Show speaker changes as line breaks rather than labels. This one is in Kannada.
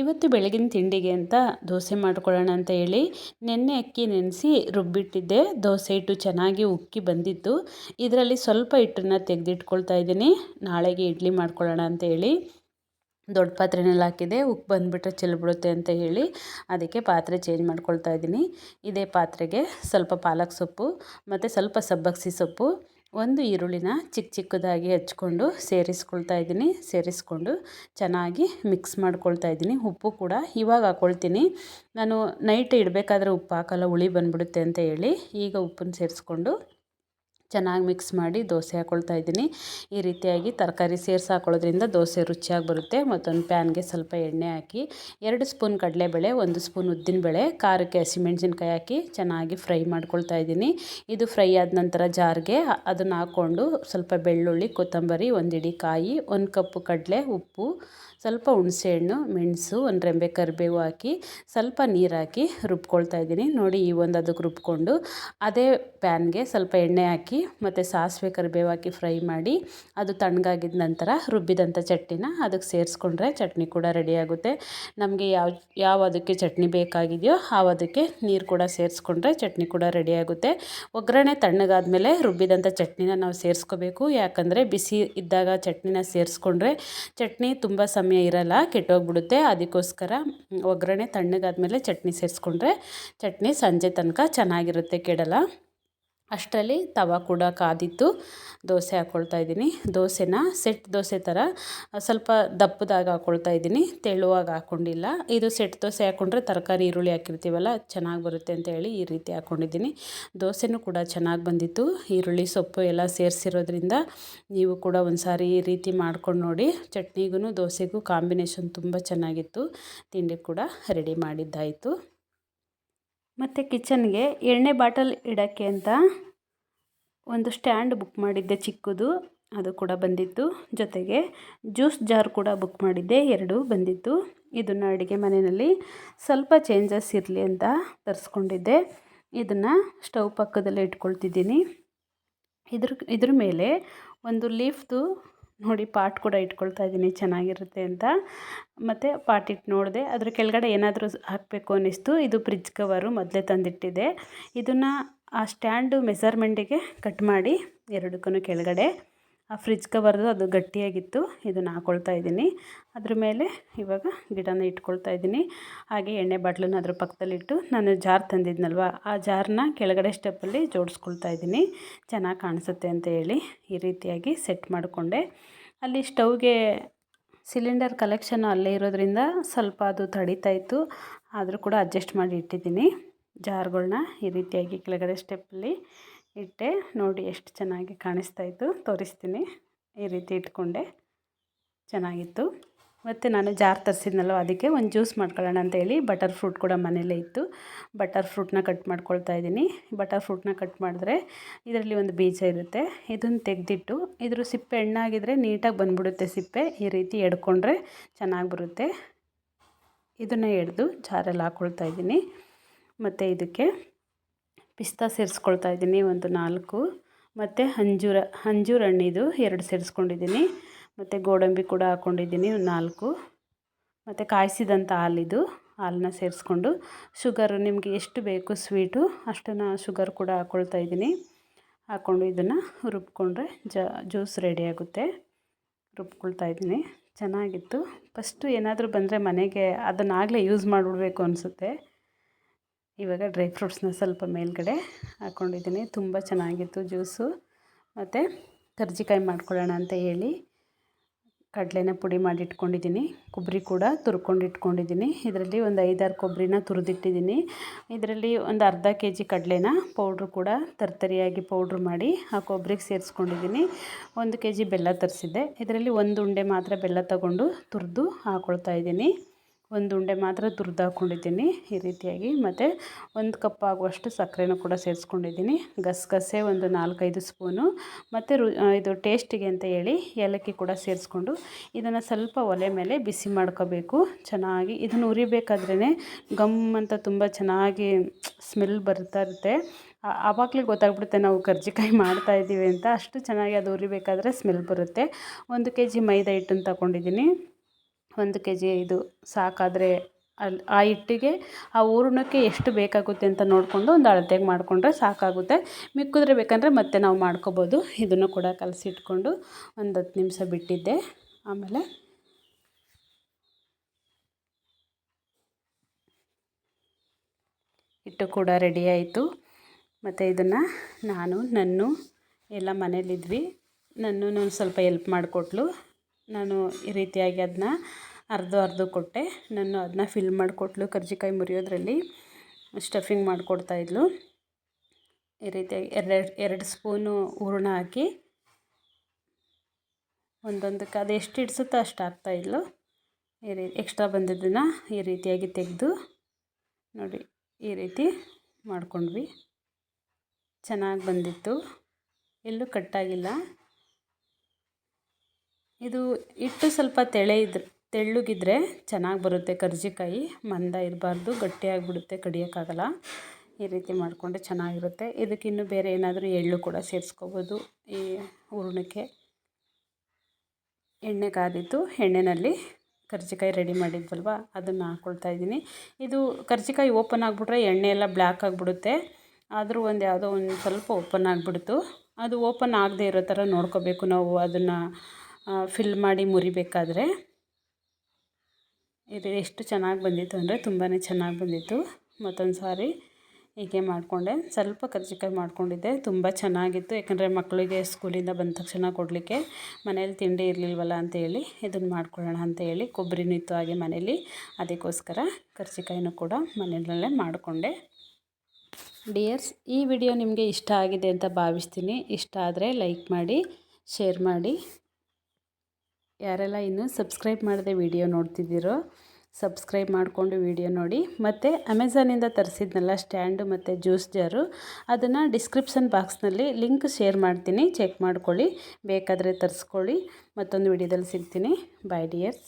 ಇವತ್ತು ಬೆಳಗಿನ ತಿಂಡಿಗೆ ಅಂತ ದೋಸೆ ಮಾಡ್ಕೊಳ್ಳೋಣ ಅಂತ ಹೇಳಿ ನೆನ್ನೆ ಅಕ್ಕಿ ನೆನೆಸಿ ರುಬ್ಬಿಟ್ಟಿದ್ದೆ. ದೋಸೆ ಹಿಟ್ಟು ಚೆನ್ನಾಗಿ ಉಕ್ಕಿ ಬಂದಿತ್ತು. ಇದರಲ್ಲಿ ಸ್ವಲ್ಪ ಹಿಟ್ಟನ್ನು ತೆಗೆದಿಟ್ಕೊಳ್ತಾ ಇದ್ದೀನಿ. ನಾಳೆಗೆ ಇಡ್ಲಿ ಮಾಡ್ಕೊಳ್ಳೋಣ ಅಂತ ಹೇಳಿ ದೊಡ್ಡ ಪಾತ್ರೆನಲ್ಲಿ ಹಾಕಿದೆ. ಉಪ್ಪು ಬಂದುಬಿಟ್ರೆ ಚೆಲ್ಬಿಡುತ್ತೆ ಅಂತ ಹೇಳಿ ಅದಕ್ಕೆ ಪಾತ್ರೆ ಚೇಂಜ್ ಮಾಡ್ಕೊಳ್ತಾ ಇದ್ದೀನಿ. ಇದೇ ಪಾತ್ರೆಗೆ ಸ್ವಲ್ಪ ಪಾಲಕ್ ಸೊಪ್ಪು, ಮತ್ತು ಸ್ವಲ್ಪ ಸಬ್ಬಕ್ಸಿ ಸೊಪ್ಪು. ಒಂದು ಈರುಳ್ಳಿನ ಚಿಕ್ಕ ಚಿಕ್ಕದಾಗಿ ಹಚ್ಕೊಂಡು ಸೇರಿಸ್ಕೊಳ್ತಾ ಇದ್ದೀನಿ. ಸೇರಿಸ್ಕೊಂಡು ಚೆನ್ನಾಗಿ ಮಿಕ್ಸ್ ಮಾಡ್ಕೊಳ್ತಾ ಇದ್ದೀನಿ. ಉಪ್ಪು ಕೂಡ ಇವಾಗ ಹಾಕ್ಕೊಳ್ತೀನಿ ನಾನು ನೈಟ್ ಇಡಬೇಕಾದ್ರೆ ಉಪ್ಪು ಹಾಕಲ್ಲ, ಹುಳಿ ಬಂದುಬಿಡುತ್ತೆ ಅಂತ ಹೇಳಿ ಈಗ ಉಪ್ಪನ್ನು ಸೇರಿಸ್ಕೊಂಡು ಚೆನ್ನಾಗಿ ಮಿಕ್ಸ್ ಮಾಡಿ ದೋಸೆ ಹಾಕ್ಕೊಳ್ತಾ ಇದ್ದೀನಿ. ಈ ರೀತಿಯಾಗಿ ತರಕಾರಿ ಸೇರಿಸಿ ಹಾಕೊಳ್ಳೋದ್ರಿಂದ ದೋಸೆ ರುಚಿಯಾಗಿ ಬರುತ್ತೆ. ಮತ್ತೊಂದು ಪ್ಯಾನ್ಗೆ ಸ್ವಲ್ಪ ಎಣ್ಣೆ ಹಾಕಿ, ಎರಡು ಸ್ಪೂನ್ ಕಡಲೆಬೇಳೆ, ಒಂದು ಸ್ಪೂನ್ ಉದ್ದಿನಬೇಳೆ, ಖಾರಕ್ಕೆ ಹಸಿಮೆಣಸಿನ್ಕಾಯಿ ಹಾಕಿ ಚೆನ್ನಾಗಿ ಫ್ರೈ ಮಾಡ್ಕೊಳ್ತಾ ಇದ್ದೀನಿ. ಇದು ಫ್ರೈ ಆದ ನಂತರ ಜಾರ್ಗೆ ಅದನ್ನು ಹಾಕ್ಕೊಂಡು ಸ್ವಲ್ಪ ಬೆಳ್ಳುಳ್ಳಿ, ಕೊತ್ತಂಬರಿ, ಒಂದಿಡಿ ಕಾಯಿ, ಒಂದು ಕಪ್ಪು ಕಡಲೆ, ಉಪ್ಪು, ಸ್ವಲ್ಪ ಹುಣಸೆಹಣ್ಣು, ಮೆಣಸು, ಒಂದು ರೆಂಬೆ ಕರಿಬೇವು ಹಾಕಿ ಸ್ವಲ್ಪ ನೀರು ಹಾಕಿ ರುಬ್ಕೊಳ್ತಾ ಇದ್ದೀನಿ. ನೋಡಿ ಈ ಒಂದು ಅದಕ್ಕೆ ರುಬ್ಕೊಂಡು, ಅದೇ ಪ್ಯಾನ್ಗೆ ಸ್ವಲ್ಪ ಎಣ್ಣೆ ಹಾಕಿ ಮತ್ತು ಸಾಸಿವೆ ಕರಿಬೇವು ಹಾಕಿ ಫ್ರೈ ಮಾಡಿ ಅದು ತಣ್ಣಗಾಗಿದ ನಂತರ ರುಬ್ಬಿದಂಥ ಚಟ್ನಿನ ಅದಕ್ಕೆ ಸೇರಿಸ್ಕೊಂಡ್ರೆ ಚಟ್ನಿ ಕೂಡ ರೆಡಿಯಾಗುತ್ತೆ ನಮಗೆ ಯಾವ ಯಾವ ಅದಕ್ಕೆ ಚಟ್ನಿ ಬೇಕಾಗಿದೆಯೋ ಆ ಅದಕ್ಕೆ ನೀರು ಕೂಡ ಸೇರಿಸ್ಕೊಂಡ್ರೆ ಚಟ್ನಿ ಕೂಡ ರೆಡಿಯಾಗುತ್ತೆ ಒಗ್ಗರಣೆ ತಣ್ಣಗಾದ್ಮೇಲೆ ರುಬ್ಬಿದಂಥ ಚಟ್ನಿನ ನಾವು ಸೇರಿಸ್ಕೋಬೇಕು. ಯಾಕಂದರೆ ಬಿಸಿ ಇದ್ದಾಗ ಚಟ್ನಿನ ಸೇರಿಸ್ಕೊಂಡ್ರೆ ಚಟ್ನಿ ತುಂಬ ಸಮಯ ಇರಲ್ಲ, ಕೆಟ್ಟೋಗ್ಬಿಡುತ್ತೆ. ಅದಕ್ಕೋಸ್ಕರ ಒಗ್ಗರಣೆ ತಣ್ಣಗಾದ್ಮೇಲೆ ಚಟ್ನಿ ಸೇರಿಸ್ಕೊಂಡ್ರೆ ಚಟ್ನಿ ಸಂಜೆ ತನಕ ಚೆನ್ನಾಗಿರುತ್ತೆ ಕೆಡಲ್ಲ ಅಷ್ಟರಲ್ಲಿ ತವ ಕೂಡ ಕಾದಿತ್ತು ದೋಸೆ ಹಾಕ್ಕೊಳ್ತಾ ಇದ್ದೀನಿ. ದೋಸೆನ ಸೆಟ್ ದೋಸೆ ಥರ ಸ್ವಲ್ಪ ದಪ್ಪದಾಗ ಹಾಕ್ಕೊಳ್ತಾ ಇದ್ದೀನಿ. ತೆಳುವಾಗ ಹಾಕ್ಕೊಂಡಿಲ್ಲ ಇದು ಸೆಟ್ ದೋಸೆ ಹಾಕ್ಕೊಂಡ್ರೆ ತರಕಾರಿ, ಈರುಳ್ಳಿ ಹಾಕಿರ್ತೀವಲ್ಲ ಚೆನ್ನಾಗಿ ಬರುತ್ತೆ ಅಂತ ಹೇಳಿ ಈ ರೀತಿ ಹಾಕ್ಕೊಂಡಿದ್ದೀನಿ ದೋಸೆನೂ ಕೂಡ ಚೆನ್ನಾಗಿ ಬಂದಿತ್ತು. ಈರುಳ್ಳಿ, ಸೊಪ್ಪು ಎಲ್ಲ ಸೇರಿಸಿರೋದ್ರಿಂದ ನೀವು ಕೂಡ ಒಂದು ಸಾರಿ ಈ ರೀತಿ ಮಾಡ್ಕೊಂಡು ನೋಡಿ. ಚಟ್ನಿಗೂ ದೋಸೆಗೂ ಕಾಂಬಿನೇಷನ್ ತುಂಬ ಚೆನ್ನಾಗಿತ್ತು. ತಿಂಡಿ ಕೂಡ ರೆಡಿ ಮಾಡಿದ್ದಾಯಿತು. ಮತ್ತು ಕಿಚನ್ಗೆ ಎಣ್ಣೆ ಬಾಟಲ್ ಇಡೋಕ್ಕೆ ಅಂತ ಒಂದು ಸ್ಟ್ಯಾಂಡ್ ಬುಕ್ ಮಾಡಿದ್ದೆ ಚಿಕ್ಕದು, ಅದು ಕೂಡ ಬಂದಿತ್ತು. ಜೊತೆಗೆ ಜ್ಯೂಸ್ ಜಾರ್ ಕೂಡ ಬುಕ್ ಮಾಡಿದ್ದೆ, ಎರಡು ಬಂದಿತ್ತು. ಇದನ್ನು ಅಡುಗೆ ಮನೆಯಲ್ಲಿ ಸ್ವಲ್ಪ ಚೇಂಜಸ್ ಇರಲಿ ಅಂತ ತರಿಸ್ಕೊಂಡಿದ್ದೆ. ಇದನ್ನು ಸ್ಟವ್ ಪಕ್ಕದಲ್ಲೇ ಇಟ್ಕೊಳ್ತಿದ್ದೀನಿ. ಇದ್ರ ಇದ್ರ ಮೇಲೆ ಒಂದು ಲೀಫ್ದು ನೋಡಿ ಪಾಟ್ ಕೂಡ ಇಟ್ಕೊಳ್ತಾ ಇದ್ದೀನಿ, ಚೆನ್ನಾಗಿರುತ್ತೆ ಅಂತ. ಮತ್ತು ಪಾಟ್ ಇಟ್ಟು ನೋಡಿದೆ, ಅದ್ರ ಕೆಳಗಡೆ ಏನಾದರೂ ಹಾಕಬೇಕು ಅನ್ನಿಸ್ತು. ಇದು ಫ್ರಿಜ್ ಕವರು ಮೊದಲೇ ತಂದಿಟ್ಟಿದೆ. ಇದನ್ನು ಆ ಸ್ಟ್ಯಾಂಡು ಮೆಸರ್ಮೆಂಟಿಗೆ ಕಟ್ ಮಾಡಿ ಎರಡಕ್ಕೂ ಕೆಳಗಡೆ. ಆ ಫ್ರಿಜ್ ಕವರ್ದು ಅದು ಗಟ್ಟಿಯಾಗಿತ್ತು, ಇದನ್ನು ಹಾಕ್ಕೊಳ್ತಾ ಇದ್ದೀನಿ. ಅದ್ರ ಮೇಲೆ ಇವಾಗ ಗಿಡನ ಇಟ್ಕೊಳ್ತಾ ಇದ್ದೀನಿ. ಹಾಗೆ ಎಣ್ಣೆ ಬಾಟ್ಲನ್ನ ಅದ್ರ ಪಕ್ಕದಲ್ಲಿಟ್ಟು ನಾನು ಜಾರ್ ತಂದಿದ್ನಲ್ವ, ಆ ಜಾರ್ನ ಕೆಳಗಡೆ ಸ್ಟೆಪ್ಪಲ್ಲಿ ಜೋಡಿಸ್ಕೊಳ್ತಾ ಇದ್ದೀನಿ. ಚೆನ್ನಾಗಿ ಕಾಣಿಸುತ್ತೆ ಅಂತ ಹೇಳಿ ಈ ರೀತಿಯಾಗಿ ಸೆಟ್ ಮಾಡಿಕೊಂಡೆ. ಅಲ್ಲಿ ಸ್ಟವ್ಗೆ ಸಿಲಿಂಡರ್ ಕಲೆಕ್ಷನ್ ಅಲ್ಲೇ ಇರೋದ್ರಿಂದ ಸ್ವಲ್ಪ ಅದು ತಡಿತಾ ಇತ್ತು. ಆದರೂ ಕೂಡ ಅಡ್ಜಸ್ಟ್ ಮಾಡಿ ಇಟ್ಟಿದ್ದೀನಿ. ಜಾರ್ಗಳನ್ನ ಈ ರೀತಿಯಾಗಿ ಕೆಳಗಡೆ ಸ್ಟೆಪ್ಪಲ್ಲಿ ಇಟ್ಟೆ. ನೋಡಿ ಎಷ್ಟು ಚೆನ್ನಾಗಿ ಕಾಣಿಸ್ತಾ ಇತ್ತು. ತೋರಿಸ್ತೀನಿ. ಈ ರೀತಿ ಇಟ್ಕೊಂಡೆ. ಚೆನ್ನಾಗಿತ್ತು. ಮತ್ತು ನಾನು ಜಾರ್ ತರಿಸಿದ್ನಲ್ವ, ಅದಕ್ಕೆ ಒಂದು ಜ್ಯೂಸ್ ಮಾಡ್ಕೊಳ್ಳೋಣ ಅಂತ ಹೇಳಿ ಬಟರ್ ಫ್ರೂಟ್ ಕೂಡ ಮನೆಯಲ್ಲೇ ಇತ್ತು. ಬಟರ್ ಫ್ರೂಟ್ನ ಕಟ್ ಮಾಡ್ಕೊಳ್ತಾ ಇದ್ದೀನಿ. ಬಟರ್ ಫ್ರೂಟ್ನ ಕಟ್ ಮಾಡಿದ್ರೆ ಇದರಲ್ಲಿ ಒಂದು ಬೀಜ ಇರುತ್ತೆ. ಇದನ್ನು ತೆಗೆದಿಟ್ಟು ಇದ್ರ ಸಿಪ್ಪೆ ಹಣ್ಣಾಗಿದ್ರೆ ನೀಟಾಗಿ ಬಂದ್ಬಿಡುತ್ತೆ ಸಿಪ್ಪೆ. ಈ ರೀತಿ ಎಡ್ಕೊಂಡ್ರೆ ಚೆನ್ನಾಗಿ ಬರುತ್ತೆ. ಇದನ್ನು ಎಡ್ದು ಜಾರಲ್ಲಿ ಹಾಕ್ಕೊಳ್ತಾ ಇದ್ದೀನಿ. ಮತ್ತು ಇದಕ್ಕೆ ಪಿಸ್ತಾ ಸೇರಿಸ್ಕೊಳ್ತಾ ಇದ್ದೀನಿ ಒಂದು ನಾಲ್ಕು. ಮತ್ತು ಅಂಜೂರ ಅಂಜೂರ ಹಣ್ಣಿದು ಎರಡು ಸೇರಿಸ್ಕೊಂಡಿದ್ದೀನಿ. ಮತ್ತು ಗೋಡಂಬಿ ಕೂಡ ಹಾಕ್ಕೊಂಡಿದ್ದೀನಿ ನಾಲ್ಕು. ಮತ್ತು ಕಾಯಿಸಿದಂಥ ಹಾಲಿದು ಹಾಲನ್ನ ಸೇರಿಸ್ಕೊಂಡು. ಶುಗರು ನಿಮಗೆ ಎಷ್ಟು ಬೇಕು ಸ್ವೀಟು ಅಷ್ಟನ್ನು ಶುಗರ್ ಕೂಡ ಹಾಕ್ಕೊಳ್ತಾ ಇದ್ದೀನಿ. ಹಾಕ್ಕೊಂಡು ಇದನ್ನು ರುಬ್ಕೊಂಡ್ರೆ ಜ್ಯೂಸ್ ರೆಡಿಯಾಗುತ್ತೆ ರುಬ್ಕೊಳ್ತಾ ಇದ್ದೀನಿ. ಚೆನ್ನಾಗಿತ್ತು. ಫಸ್ಟು ಏನಾದರೂ ಬಂದರೆ ಮನೆಗೆ ಅದನ್ನಾಗಲೇ ಯೂಸ್ ಮಾಡಿಬಿಡ್ಬೇಕು ಅನಿಸುತ್ತೆ. ಇವಾಗ ಡ್ರೈ ಫ್ರೂಟ್ಸ್ನ ಸ್ವಲ್ಪ ಮೇಲ್ಗಡೆ ಹಾಕ್ಕೊಂಡಿದ್ದೀನಿ ತುಂಬ ಚೆನ್ನಾಗಿತ್ತು ಜ್ಯೂಸು ಮತ್ತು ಕರ್ಜಿಕಾಯಿ ಮಾಡ್ಕೊಳ್ಳೋಣ ಅಂತ ಹೇಳಿ. ಕಡಲೆನ ಪುಡಿ ಮಾಡಿ ಇಟ್ಕೊಂಡಿದ್ದೀನಿ ಕೊಬ್ಬರಿ ಕೂಡ ತುರ್ಕೊಂಡು ಇಟ್ಕೊಂಡಿದ್ದೀನಿ ಇದರಲ್ಲಿ ಒಂದು ಐದಾರು ಕೊಬ್ಬರಿನ ತುರಿದಿಟ್ಟಿದ್ದೀನಿ. ಇದರಲ್ಲಿ ಒಂದು ಅರ್ಧ ಕೆ ಜಿ ಕಡಲೆನ ಪೌಡ್ರು ಕೂಡ ತರ್ತರಿಯಾಗಿ ಪೌಡ್ರ್ ಮಾಡಿ ಆ ಕೊಬ್ಬರಿಗೆ ಸೇರಿಸ್ಕೊಂಡಿದ್ದೀನಿ. ಒಂದು ಕೆ ಜಿ ಬೆಲ್ಲ ತರಿಸಿದ್ದೆ. ಇದರಲ್ಲಿ ಒಂದು ಉಂಡೆ ಮಾತ್ರ ಬೆಲ್ಲ ತಗೊಂಡು ತುರಿದು ಹಾಕ್ಕೊಳ್ತಾ ಇದ್ದೀನಿ. ಒಂದು ಉಂಡೆ ಮಾತ್ರ ತುರ್ದು ಹಾಕ್ಕೊಂಡಿದ್ದೀನಿ ಈ ರೀತಿಯಾಗಿ. ಮತ್ತು ಒಂದು ಕಪ್ ಆಗುವಷ್ಟು ಸಕ್ಕರೆನೂ ಕೂಡ ಸೇರಿಸ್ಕೊಂಡಿದ್ದೀನಿ. ಗಸಗಸೆ ಒಂದು ನಾಲ್ಕೈದು ಸ್ಪೂನು. ಮತ್ತು ರು ಇದು ಟೇಸ್ಟಿಗೆ ಅಂತ ಹೇಳಿ ಏಲಕ್ಕಿ ಕೂಡ ಸೇರಿಸ್ಕೊಂಡು ಇದನ್ನು ಸ್ವಲ್ಪ ಒಲೆ ಮೇಲೆ ಬಿಸಿ ಮಾಡ್ಕೋಬೇಕು. ಚೆನ್ನಾಗಿ ಇದನ್ನು ಉರಿಬೇಕಾದ್ರೇ ಗಮ್ ಅಂತ ತುಂಬ ಚೆನ್ನಾಗಿ ಸ್ಮೆಲ್ ಬರ್ತಾ ಇರುತ್ತೆ. ಆವಾಗಲೇ ಗೊತ್ತಾಗ್ಬಿಡುತ್ತೆ ನಾವು ಕರ್ಜಿಕಾಯಿ ಮಾಡ್ತಾ ಇದ್ದೀವಿ ಅಂತ. ಅಷ್ಟು ಚೆನ್ನಾಗಿ ಅದು ಉರಿಬೇಕಾದ್ರೆ ಸ್ಮೆಲ್ ಬರುತ್ತೆ. ಒಂದು ಕೆ ಜಿ ಮೈದಾ ಹಿಟ್ಟನ್ನು ತಗೊಂಡಿದ್ದೀನಿ. ಒಂದು ಕೆ ಜಿ ಇದು ಸಾಕಾದರೆ ಅಲ್ಲಿ ಆ ಹಿಟ್ಟಿಗೆ ಆ ಹೂರ್ಣಕ್ಕೆ ಎಷ್ಟು ಬೇಕಾಗುತ್ತೆ ಅಂತ ನೋಡಿಕೊಂಡು ಒಂದು ಅಳತೆಗೆ ಮಾಡಿಕೊಂಡ್ರೆ ಸಾಕಾಗುತ್ತೆ. ಮಿಕ್ಕಿದ್ರೆ ಬೇಕಂದರೆ ಮತ್ತೆ ನಾವು ಮಾಡ್ಕೊಬೋದು. ಇದನ್ನು ಕೂಡ ಕಲಸಿಟ್ಕೊಂಡು ಒಂದು ಹತ್ತು ನಿಮಿಷ ಬಿಟ್ಟಿದ್ದೆ. ಆಮೇಲೆ ಹಿಟ್ಟು ಕೂಡ ರೆಡಿ ಆಯಿತು. ಮತ್ತು ಇದನ್ನು ನಾನು, ನನ್ನ ಎಲ್ಲ ಮನೇಲಿದ್ವಿ. ನನ್ನೂ ಸ್ವಲ್ಪ ಎಲ್ಪ್ ಮಾಡಿಕೊಟ್ಲು. ನಾನು ಈ ರೀತಿಯಾಗಿ ಅದನ್ನ ಅರ್ಧ ಅರ್ಧ ಕೊಟ್ಟೆ. ನಾನು ಅದನ್ನ ಫಿಲ್ ಮಾಡಿಕೊಟ್ಲು, ಕರ್ಜಿಕಾಯಿ ಮುರಿಯೋದ್ರಲ್ಲಿ. ಸ್ಟಫಿಂಗ್ ಮಾಡಿಕೊಡ್ತಾಯಿದ್ಲು ಈ ರೀತಿಯಾಗಿ ಎರಡು ಎರಡು ಸ್ಪೂನು ಹೂರ್ಣ ಹಾಕಿ ಒಂದೊಂದಕ್ಕೆ ಅದು ಎಷ್ಟು ಹಿಡ್ಸುತ್ತೋ ಅಷ್ಟು ಹಾಕ್ತಾಯಿದ್ಲು ಈ ರೀತಿ ಎಕ್ಸ್ಟ್ರಾ ಬಂದಿದ್ದನ್ನು ಈ ರೀತಿಯಾಗಿ ತೆಗೆದು ನೋಡಿ, ಈ ರೀತಿ ಮಾಡ್ಕೊಂಡ್ವಿ. ಚೆನ್ನಾಗಿ ಬಂದಿತ್ತು. ಎಲ್ಲೂ ಕಟ್ಟಾಗಿಲ್ಲ ಇದು ಹಿಟ್ಟು ಸ್ವಲ್ಪ ತೆಳೆ ಇದ್ರೆ, ತೆಳ್ಳಗಿದ್ರೆ ಚೆನ್ನಾಗಿ ಬರುತ್ತೆ ಕರ್ಜಿಕಾಯಿ, ಮಂದ ಇರಬಾರ್ದು ಗಟ್ಟಿಯಾಗಿಬಿಡುತ್ತೆ ಕಡಿಯೋಕ್ಕಾಗಲ್ಲ. ಈ ರೀತಿ ಮಾಡಿಕೊಂಡ್ರೆ ಚೆನ್ನಾಗಿರುತ್ತೆ. ಇದಕ್ಕಿನ್ನೂ ಬೇರೆ ಏನಾದರೂ ಎಳ್ಳು ಕೂಡ ಸೇರಿಸ್ಕೋಬೋದು. ಈ ಹೂರ್ಣಕ್ಕೆ ಎಣ್ಣೆ ಕಾದಿತ್ತು ಎಣ್ಣೆಯಲ್ಲಿ ಕರ್ಜಿಕಾಯಿ ರೆಡಿ ಮಾಡಿದ್ವಲ್ವ? ಅದನ್ನು ಹಾಕ್ಕೊಳ್ತಾ ಇದ್ದೀನಿ. ಇದು ಕರ್ಜಿಕಾಯಿ ಓಪನ್ ಆಗಿಬಿಟ್ರೆ ಎಣ್ಣೆ ಎಲ್ಲ ಬ್ಲ್ಯಾಕ್ ಆಗಿಬಿಡುತ್ತೆ. ಆದರೂ ಒಂದು ಯಾವುದೋ ಒಂದು ಸ್ವಲ್ಪ ಓಪನ್ ಆಗಿಬಿಡ್ತು. ಅದು ಓಪನ್ ಆಗದೇ ಇರೋ ಥರ ನೋಡ್ಕೋಬೇಕು ನಾವು. ಅದನ್ನು ಫಿಲ್ ಮಾಡಿ ಮುರಿಬೇಕಾದ್ರೆ ಇದು ಎಷ್ಟು ಚೆನ್ನಾಗಿ ಬಂದಿತ್ತು ಅಂದರೆ ತುಂಬಾ ಚೆನ್ನಾಗಿ ಬಂದಿತ್ತು. ಮತ್ತೊಂದು ಸಾರಿ ಹೀಗೆ ಮಾಡಿಕೊಂಡೆ. ಸ್ವಲ್ಪ ಕರ್ಜಿಕಾಯಿ ಮಾಡ್ಕೊಂಡಿದ್ದೆ. ತುಂಬ ಚೆನ್ನಾಗಿತ್ತು. ಯಾಕಂದರೆ ಮಕ್ಕಳಿಗೆ ಸ್ಕೂಲಿಂದ ಬಂದ ತಕ್ಷಣ ಕೊಡಲಿಕ್ಕೆ ಮನೇಲಿ ತಿಂಡಿ ಇರಲಿಲ್ವಲ್ಲ ಅಂತೇಳಿ ಇದನ್ನು ಮಾಡ್ಕೊಳ್ಳೋಣ ಅಂತ ಹೇಳಿ ಕೊಬ್ಬರಿನೂ ಇತ್ತು ಹಾಗೆ ಮನೇಲಿ. ಅದಕ್ಕೋಸ್ಕರ ಕರ್ಜಿಕಾಯಿನೂ ಕೂಡ ಮನೆಯಲ್ಲೇ ಮಾಡಿಕೊಂಡೆ. ಡಿಯರ್ಸ್, ಈ ವಿಡಿಯೋ ನಿಮಗೆ ಇಷ್ಟ ಆಗಿದೆ ಅಂತ ಭಾವಿಸ್ತೀನಿ. ಇಷ್ಟ ಆದರೆ ಲೈಕ್ ಮಾಡಿ, ಶೇರ್ ಮಾಡಿ. ಯಾರೆಲ್ಲ ಇನ್ನೂ ಸಬ್ಸ್ಕ್ರೈಬ್ ಮಾಡದೆ ವಿಡಿಯೋ ನೋಡ್ತಿದ್ದೀರೋ ಸಬ್ಸ್ಕ್ರೈಬ್ ಮಾಡಿಕೊಂಡು ವಿಡಿಯೋ ನೋಡಿ. ಮತ್ತು ಅಮೆಝಾನಿಂದ ತರಿಸಿದ್ನಲ್ಲ ಸ್ಟ್ಯಾಂಡು ಮತ್ತು ಜ್ಯೂಸ್ ಜಾರು, ಅದನ್ನು ಡಿಸ್ಕ್ರಿಪ್ಷನ್ ಬಾಕ್ಸ್ನಲ್ಲಿ ಲಿಂಕ್ ಶೇರ್ ಮಾಡ್ತೀನಿ. ಚೆಕ್ ಮಾಡ್ಕೊಳ್ಳಿ. ಬೇಕಾದರೆ ತರಿಸ್ಕೊಳ್ಳಿ. ಮತ್ತೊಂದು ವಿಡಿಯೋದಲ್ಲಿ ಸಿಗ್ತೀನಿ. By dears